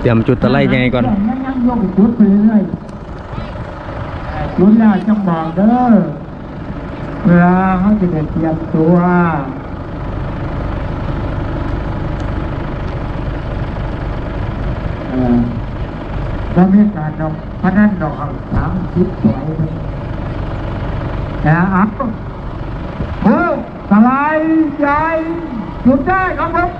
เตรียมจุดตะไลใหญ่ก่อนยังยังยกจุดไปเรื่อยๆจุดแล้วจังบอกเด้อเวลาเขาจะได้เตรียมตัวเออเรามีการดอกพนันดอกสามสิบสวยเลยแต่อัพโอ้สไลด์ใหญ่หยุดได้ครับผม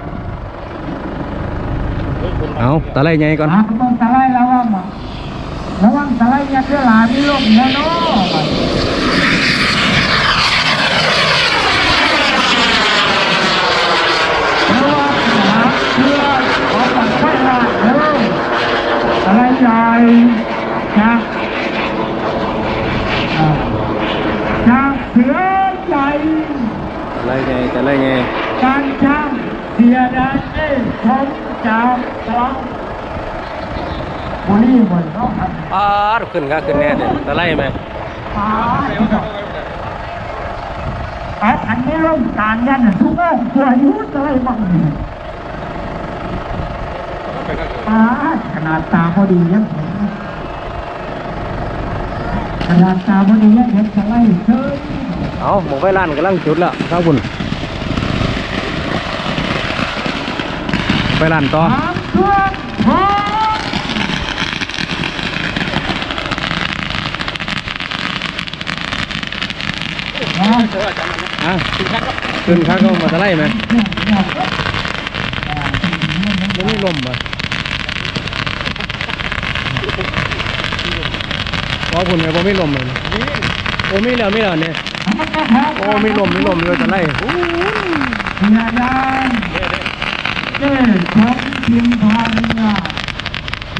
เอาตะไลใหญ่ก่อนต้องสไลระวังระวังสไลด์เนี่ยเพื่อหลามีลมเนี่ยเนาะระวังนะเพื่อขอปัดไฟละเร็วสไลด์ใหญ่นะอ่าจากเสือใหญ่ตะไลใหญ่ตะไลใหญ่การช่างเสียดายเอ้ยผม จากตลองบุรีเหมือนเขาทำอ้าดขึ้นก็ขึ้นแน่เด้อตะไลไหมป๋าไอ้อันนี้เริ่มการยันน่ะทุกองค์ตัวอายุอะไรบ้างเนี่ยป๋าขนาดตาพอดียังเห็นขนาดตาพอดียังเห็นจะไล่เชยเอาหมกไฟล้านกำลังจุดแล้วข้างบน ไฟล้านต่ออะขึ้นข้างก็มาตะไลไหมมันไม่ลมอะว่าคุณไงว่าไม่ลมเลยโอ้ไม่แล้วไม่แล้วเนี่ยโอ้ไม่ลมไม่ลมเลยตะไลโอ้พยาย เจ้ของทีมพาเรือ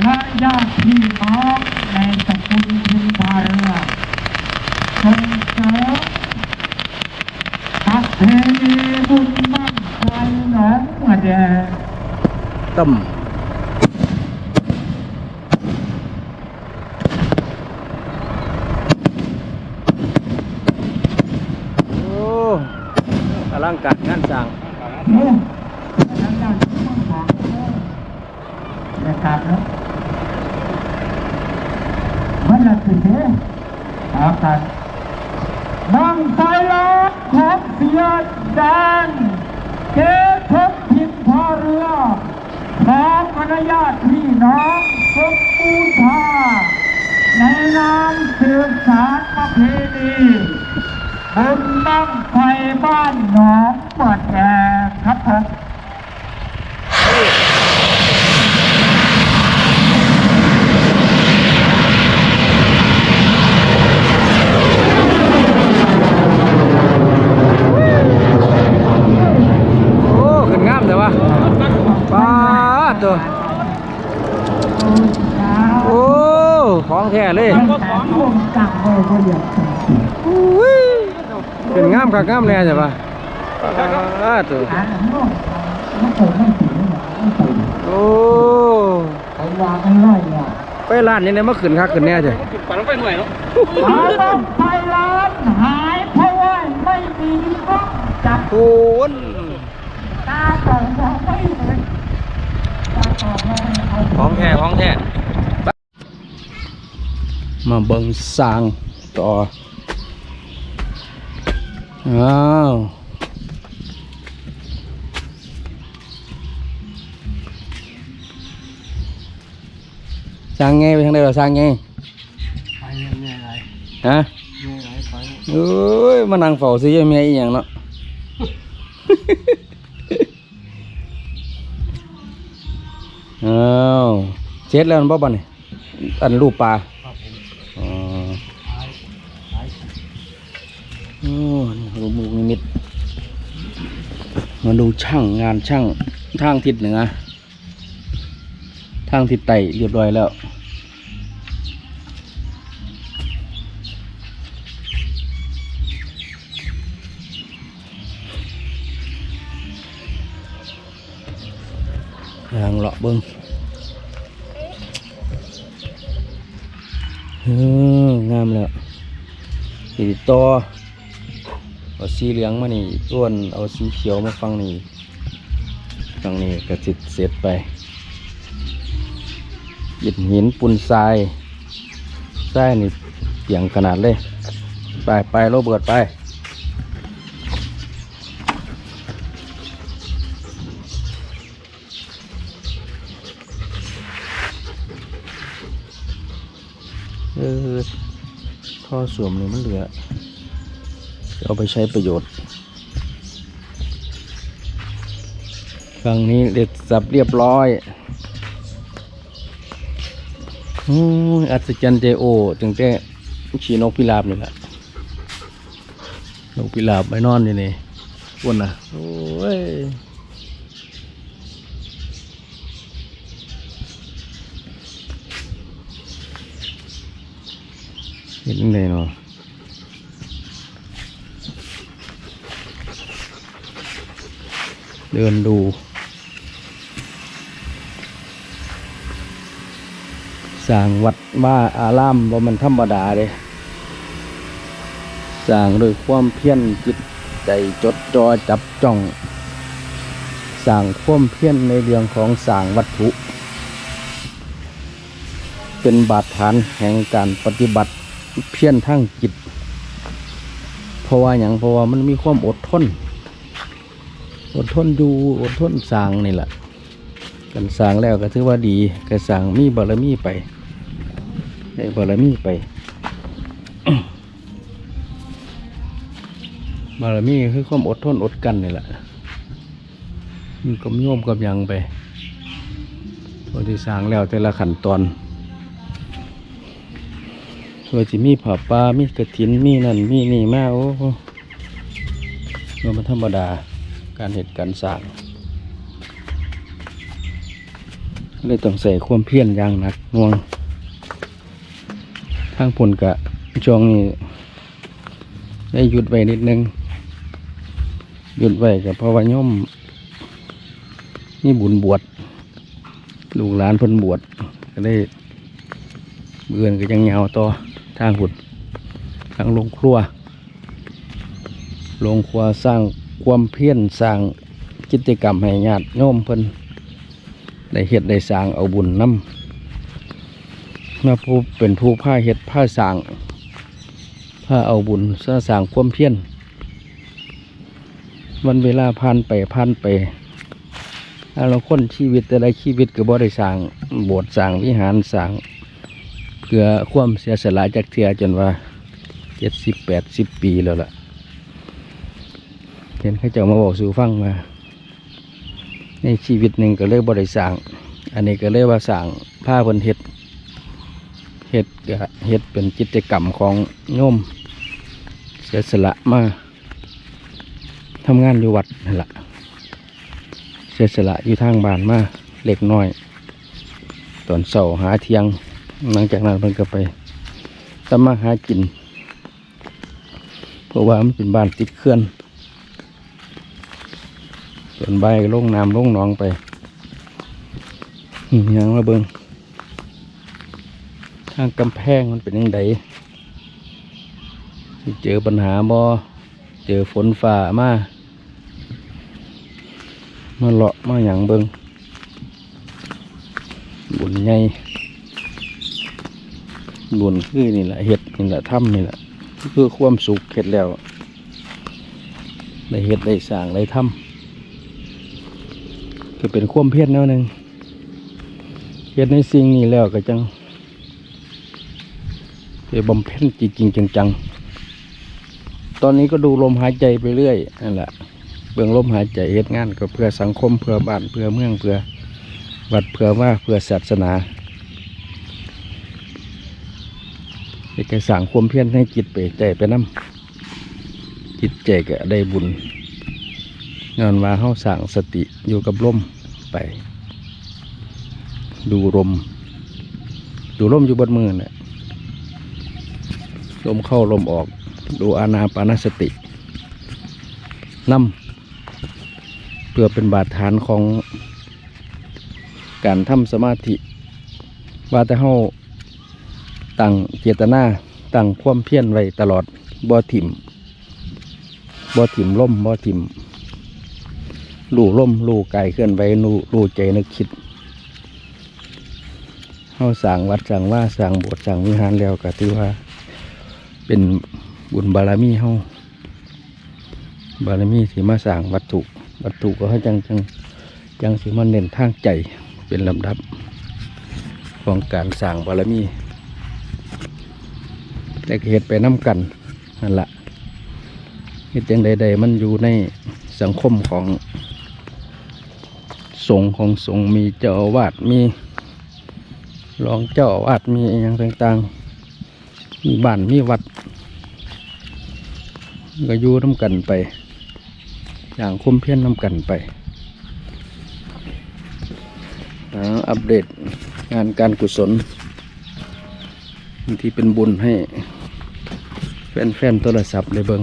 และญาติพี่น้องในตระกูลทีมพาเรือส่งเสริมประเพณีบุญบั้งไฟหนองหัวแดงต่ำโอ้อลั งการงานสร้างโอ้แล้วญาติพี่น้องของนะครับเนาะมันละสิเด้อครับบังไฟล้อของเสียแดนเกทบพิมพาเรือพร้อมคณะญาตพี่น้องสมบูรพาในนามสืบสารประเพณีบุญบั้งไฟบ้านหนองเปิดแอก่ครับผม โอ้ขึ้นงามแต่ว่าป้าดตัวโอ้ของแท้เลย ตั้งแต่ช่วงกลาง เลยก็เรียกอุ้ยขึ้นงามคักงามแน่ใช่ปะป้าดตัวอ่าโน่นมันเปิดไม่ถึงเนี่ยมันเปิดโอ้เขาวางไม่ร้อยเนี่ยไปร้านนี้เนี่ยมาขึ้นคักขึ้นแน่ใช่ปั่นไปหน่อยเนาะหาต้องไปร้านหายเพราะว่าไม่มีกล้องจับโอ้นตาต่องมองไม่เห็นตาต่องมองไม่เอาของแท้ของแท้ มาเบิ่งสร้างต่ออ้าวสร้างไงไปทางใดเราสร้างไงไปเนี่ยไรฮะเนี่ยไรไปเอ้ยมานั่งเฝ้าซื้อยังไงอีหยังเนาะ อ้าวเช็ดแล้วมันบ่บ่นี่อันรูปปลา รูปมุกนิมิต มาดูช่างงานช่างทางทิศเหนือทางทิศใต้เรียบร้อยแล้วยางเลาะเบิ้งเอองามแล้วสีต่อ เอาสีเหลืองมานี่ต้วนเอาสีเขียวมาฟังนี่ฟังนี่ก็สิเสร็จไปอิฐหินปูนทรายทรายนี่เปียงขนาดเลย ไปไปโรเบิร์ตไปเออท่อสวมนี่มันเหลือ เอาไปใช้ประโยชน์ ครั้งนี้เด็ดสับเรียบร้อยอืมอัศจรรย์เจโอถึงแต่ชีนกพิราบนี่แหละนกพิราบไปนอนอยู่นี่อ้วนนะโอ้ยเห็นยังไงเนาะ เดินดู สร้างวัดว่าอารามว่ามันธรรมดาเลยสร้างด้วยความเพียรจิตใจจดจ่อจับจ้อง สร้างความเพียรในเรื่องของสร้างวัตถุ เป็นบาดฐานแห่งการปฏิบัติเพียรทั้งจิต เพราะว่าอย่างเพราะว่ามันมีความอดทน อดทนอยู่อดทนสร้างนี่แหละกันสร้างแล้วก็ถือว่าดีก็สร้างมีบารมีไปได้บารมีไปบารมีคือความอดทนอดกันนี่แหละมันก็โยมกับยังไปพอที่สร้างแล้วแต่ละขั้นตอนว่าจะมีผ้าป่ามีกระถินมีนั่นมีนี่มาโอ้โหมันธรรมดา การเหตุการสร้างเลยต้องใส่ความเพียรอย่างหนักหน่วงทางผลกะช่วงนี้ได้หยุดไว้นิดนึง หยุดไว้กับพระวาย่อมนี่บุญบวชลูกหลานเพิ่นบวชก็ได้เบือนก็ยังยาต่อทางผุดทางลงครัวลงครัวสร้าง ความเพียรสร้างกิจกรรมให้ญาติโยมเพิ่นได้เฮ็ดได้สร้างเอาบุญนำมาผู้เป็นผู้ผ้าเฮ็ดผ้าสร้างผ้าเอาบุญสร้างสร้างความเพียรวันเวลาผ่านไปผ่านไปเราคนชีวิตแต่ละชีวิตก็บ่ได้สร้างโบสถ์สร้างวิหารสร้างเพื่อความเสียสละจากเทียจนว่าเจ็ดสิบแปดสิบปีแล้วล่ะ เห็นเขาเจ้ามาบอกสู่ฟังมาในชีวิตหนึ่งก็เลยบริสั่งอันนี้ก็เลยว่าสั่งผ้าพิ่นเฮ็ดเฮ็ดก็เฮ็ดเป็นกิจกรรมของโยมเสียสละมาทำงานอยู่วัดนั่นแหละเสียสละอยู่ทางบ้านมาเล็กน้อย ตอนเสาหาเที่ยง หลังจากนั้นเพิ่นก็ไปทำมาหากิน เพราะว่ามันเป็นบ้านติดเขื่อน ส่วนใบลงน้ำลงหนองไปยังมาเบิงทางกำแพงมันเป็นยังไงเจอปัญหาบ่เจอฝนฝ่ามามาเลาะมาหยังเบิงบุญใหญ่บุญคือนี่แหละเห็ดนี่แหละถ้ำนี่แหละคือความสุขเห็ดแล้วได้เห็ดได้สร้างได้ถ้ำ ก็เป็นควมเพียรแนวหนึ่งเพียรในสิ่งนี้แล้วก็จังไปบำเพ็ญจริงๆจังๆตอนนี้ก็ดูลมหายใจไปเรื่อยนั่นแหละเบื้องลมหายใจเฮ็ดงานก็เพื่อสังคมเพื่อบ้านเพื่อเมืองเพื่อวัดเพื่อว่าเพื่อศาสนาเอกสั่งความเพียรให้จิตไปใจไปน้ำจิตใจก็ได้บุญ งานว่าเฮาสั่งสติอยู่กับลมไป ดูลมดูลมอยู่บนมือน่ะลมเข้าลมออก ดูอานาปานสตินำเพื่อเป็นบาดฐานของการทำสมาธิว่าแต่เฮาตั้งเจตนาตั้งความเพียรไว้ตลอดบ่ถิ่มบ่ถิ่มล่มบ่ถิ่ม ลู่ล่มลู่ไก่เคลื่อนไหวลู่ลู่ใจนึกคิดเฮาสร้างวัดสร้างว่าสร้างโบสถ์สร้างวิหารแล้วก็ถือว่า เป็นบุญบารมีเฮาบารมีที่มาสร้างวัตถุ วัตถุก็ให้จังจังจังสิมาเน้นทางใจเป็นลำดับของการสร้างบารมีแต่เหตุไปน้ำกันนั่นแหละเหตุจังใดๆมันอยู่ในสังคมของ สงฆ์ของสงฆ์มีเจ้าอาวาสมีรองเจ้าอาวาสมีอย่างต่างๆ มีบ้านมีวัด ก็อยู่น้ำกันไป อย่างคุ้มเพี้ยนน้ำกันไปอัปเดตงานการกุศลที่เป็นบุญให้แฟนๆโทรศัพท์ได้เบิง